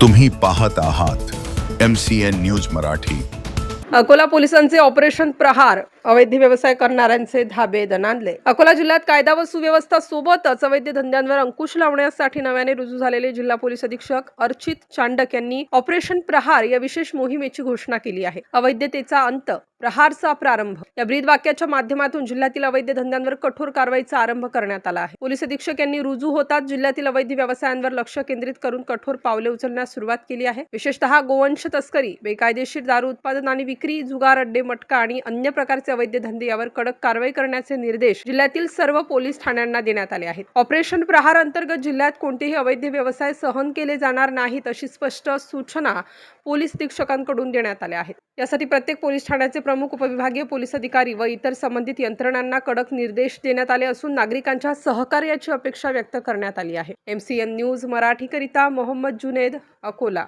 तुम्ही पाहत आहात M C N news Marathi. Akola पोलिसांचे ऑपरेशन प्रहार. अवैध व्यवसाय करणाऱ्यांचे धाबे दणानले अकोला जिल्ह्यात कायदा व सुव्यवस्था सोबतच अवैध धंद्यांवर अंकुश लावण्यासाठी नव्याने रुजू झालेले जिल्हा पोलीस अधीक्षक अर्चित चांडक यांनी ऑपरेशन प्रहार या विशेष मोहिमेची घोषणा केली आहे. अवैधतेचा अंत प्रहारचा प्रारंभ. या ब्रीद वाक्याच्या माध्यमातून जिल्ह्यातील अवैध धंद्यांवर कठोर कारवाईचा आरंभ करण्यात आला आहे. पोलीस अधीक्षक यांनी रुजू होताच जिल्ह्यातील अवैध व्यवसायांवर लक्ष केंद्रित करून कठोर पावले उचलण्यास सुरुवात केली आहे. विशेषतः गोवंश तस्करी बेकायदेशीर दारू उत्पादन आणि विक्री जुगार अड्डे मटका आणि अन्य प्रकारचे अवैध धंदे यावर कडक कारवाई करण्याचे निर्देश जिल्ह्यातील सर्व पोलीस ठाण्यांना देण्यात आले आहेत. ऑपरेशन प्रहार अंतर्गत जिल्ह्यात कोणतेही अवैध व्यवसाय सहन केले जाणार नाहीत अशी स्पष्ट सूचना पोलीस अधीक्षकांकडून देण्यात आल्या आहेत. यासाठी प्रत्येक पोलीस ठाण्याचे प्रमुख उपविभागीय पोलीस अधिकारी व इतर संबंधित यंत्रणांना कडक निर्देश देण्यात आले असून नागरिकांच्या सहकार्याची अपेक्षा व्यक्त करण्यात आली आहे. एमसीएन न्यूज मराठीकरिता मोहम्मद जुनेद अकोला